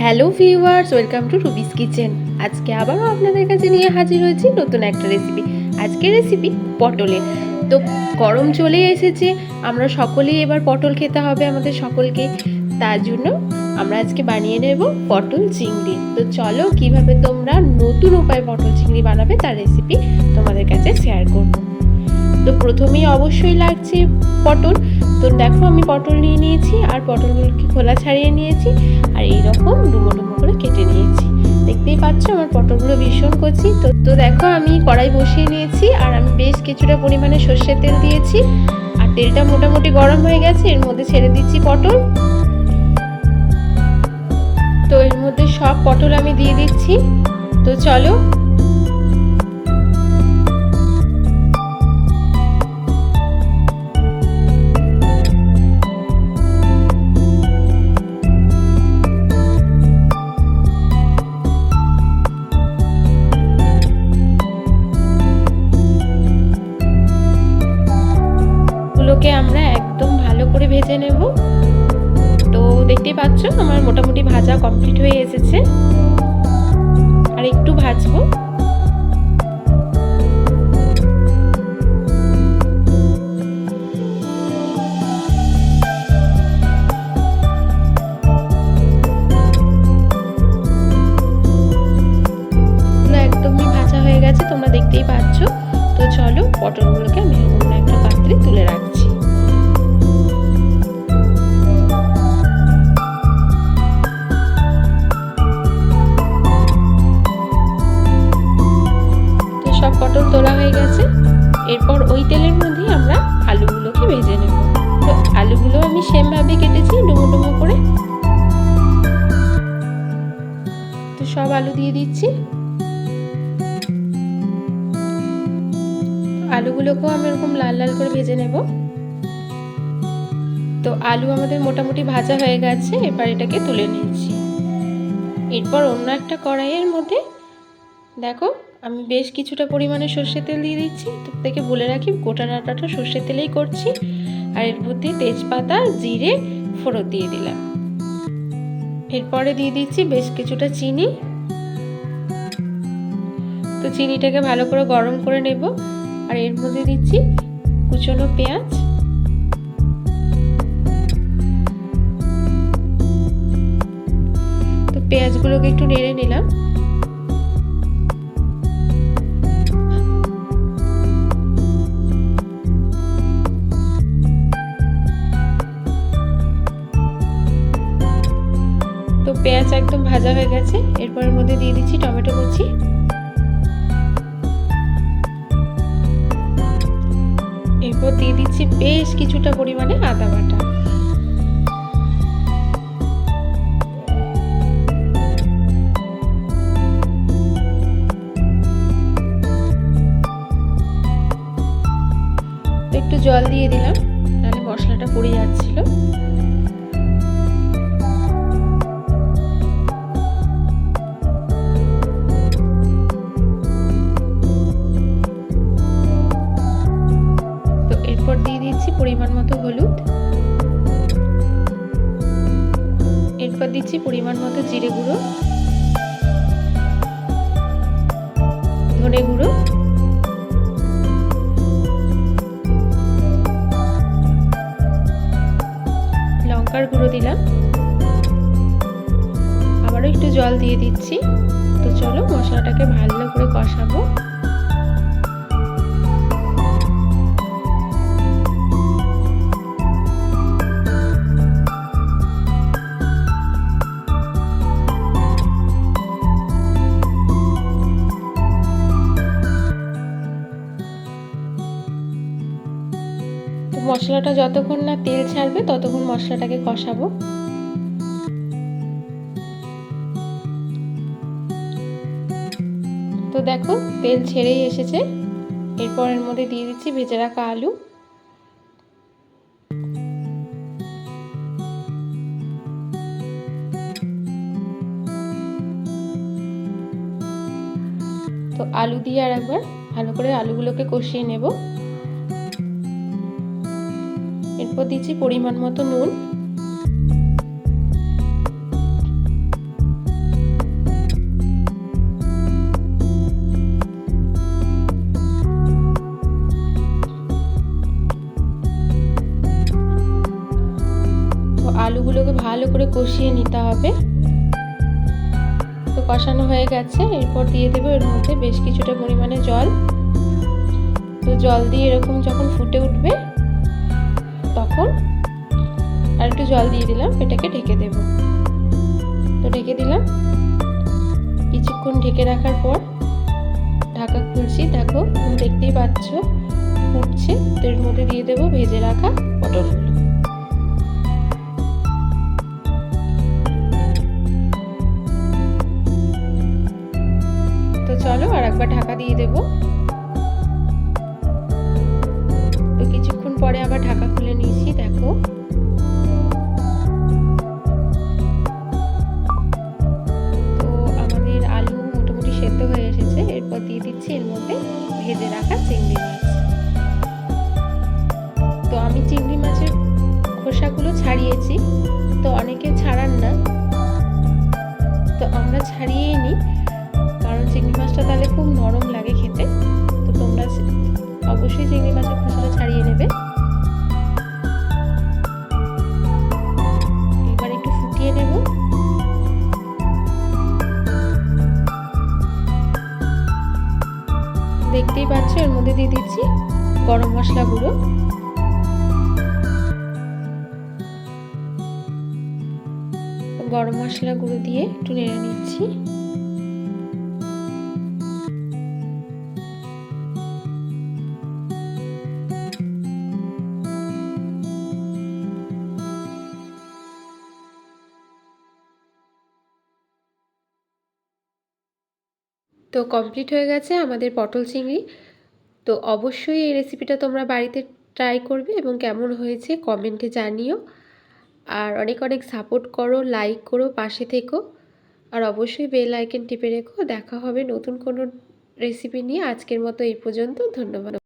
Hello viewers, welcome to Ruby's kitchen. আজকে আবারও আপনাদের কাছে নিয়ে হাজির হয়েছি নতুন একটা রেসিপি আজকের রেসিপি পটলের। তো গরম চলে এসেছে, আমরা সকলেই এবার পটল খেতে হবে আমাদের সকলকে। তার জন্য আমরা আজকে বানিয়ে নেব পটল চিংড়ি। তো চলো কীভাবে তোমরা নতুন উপায়ে পটল চিংড়ি বানাবে তার রেসিপি তোমাদের কাছে শেয়ার করব। তো প্রথমেই অবশ্যই লাগছে পটল। তো দেখো আমি পটল নিয়ে নিয়েছি আর পটলগুলোকে খোলা ছাড়িয়ে নিয়েছি আর এইরকম ডুমো ডুমো করে কেটে নিয়েছি। দেখতেই পাচ্ছ আমার পটলগুলো ভীষণ কচি। তো তো দেখো আমি কড়াই বসিয়ে নিয়েছি আর আমি বেশ কিছুটা পরিমাণে সর্ষের তেল দিয়েছি। আর তেলটা মোটামুটি গরম হয়ে গেছে, এর মধ্যে ছেড়ে দিচ্ছি পটল। তো এর মধ্যে সব পটল আমি দিয়ে দিচ্ছি। তো চলো গুলোকে আমরা একদম ভালো করে ভেজে নেব। তো দেখতেই পাচ্ছ, আমার মোটামুটি ভাজা কমপ্লিট হয়ে এসেছে। আর একটু ভাজবো। দেখতেই পাচ্ছ। তো চলো, পটলগুলোকে আমি অন্য একটা পাত্রে তুলে রাখছি পটল তোলা হয়ে গেছে। এরপর ওই তেলের মধ্যেই আমরা আলুগুলোকে ভেজে নেব। তো আলুগুলো আমি সেমভাবে কেটেছি, ডুমো ডুমো করে। তো সব আলু দিয়ে দিচ্ছি। আলুগুলোকেও আমি এরকম লাল লাল করে ভেজে নেব। তো আলু আমাদের মোটামুটি ভাজা হয়ে গেছে, এবার এটাকে তুলে নিচ্ছি। এরপর অন্য একটা কড়াইয়ের মধ্যে দেখো, আমি বেশ কিছুটা পরিমাণে সর্ষের তেল দিয়ে দিচ্ছি। থেকে বলে রাখি, গোটা ডাঁটাটা সর্ষের তেলেই করছি। আর এর মধ্যে তেজপাতা, জিরে, ফোড়ন দিয়ে দিলাম। এরপরে দিয়ে দিচ্ছি বেশ কিছুটা চিনি। তো চিনিটাকে ভালো করে গরম করে নেব। আর এর মধ্যে দিচ্ছি কুচনো পেঁয়াজ। তো পেঁয়াজগুলোকে একটু নেড়ে নিলাম। তো পেঁয়াজ একদম ভাজা হয়ে গেছে। এরপরের মধ্যে দিয়ে দিচ্ছি টমেটো কুচি। এরপর দিয়ে দিচ্ছি বেশ কিছুটা পরিমাণে আদা বাটা। একটু জল দিয়ে দিলাম তাহলে মশলাটা পুড়ে যাচ্ছিল। এরপর দিচ্ছি পরিমাণ মতো জিরে গুঁড়ো, ধনে গুঁড়ো, লঙ্কার গুঁড়ো দিলাম। আবারও একটু জল দিয়ে দিচ্ছি। তো চলো মশলাটাকে ভালো করে কষাবো। মশলাটা যতক্ষণ না তেল ছাড়বে, ততক্ষণ মশলাটাকে কষাবো। তো দেখো, তেল ছেড়েই এসেছে। এরপর এর মধ্যে দিয়ে দিচ্ছি ভেজে রাখা আলু। তো আলু দিয়ে আর একবার ভালো করে আলুগুলোকে কষিয়ে নেব। ও দিচ্ছি পরিমাণ মতো নুন। আলুগুলোকে ভালো করে কষিয়ে নিতে হবে। তো কষানো হয়ে গেছে। এরপর দিয়ে দেবে এর মধ্যে বেশ কিছুটা পরিমাণে জল। তো জল দিয়ে এরকম যখন ফুটে উঠবে তখন আর একটু জল দিয়ে দিলাম, এটাকে ঢেকে দেব। তো ঢেকে দিলাম। কিছুক্ষণ ঢেকে রাখার পর ঢাকা খুলছি। দেখো দেখতেই পাচ্ছ ফুটছে তো এর মধ্যে দিয়ে দেবো ভেজে রাখা পটলগুলো। তো চলো আর একবার ঢাকা দিয়ে দেব। পরে আবার ঢাকা খুলে নিয়েছি, দেখো। তো আমাদের আলু মোটামুটি সেদ্ধ হয়ে এসেছে, এরপর দিয়ে দিচ্ছি এর মধ্যে ভেজে রাখা চিংড়ি মাছ। তো আমি চিংড়ি মাছের খোসাগুলো ছাড়িয়েছি, তো অনেকে ছাড়ান না। তো আমরা ছাড়িয়েই নিই, কারণ চিংড়ি মাছটা তাহলে খুব নরম লাগে খেতে। তো তোমরা অবশ্যই চিংড়ি মাছের খোসাটা ছাড়িয়ে নেবে। এর মধ্যে দিয়ে দিচ্ছি গরম মশলা গুঁড়ো। গরম মশলা গুঁড়ো দিয়ে একটু নেড়ে নিচ্ছি। তো কমপ্লিট হয়ে গেছে আমাদের পটল চিংড়ি। তো অবশ্যই এই রেসিপিটা তোমরা বাড়িতে ট্রাই করবে এবং কেমন হয়েছে কমেন্টে জানিও। আর অনেক অনেক সাপোর্ট করো লাইক করো, পাশে থেকো। আর অবশ্যই বেল আইকন টিপে রেখো। দেখা হবে নতুন কোনো রেসিপি নিয়ে। আজকের মতো এই পর্যন্ত। ধন্যবাদ।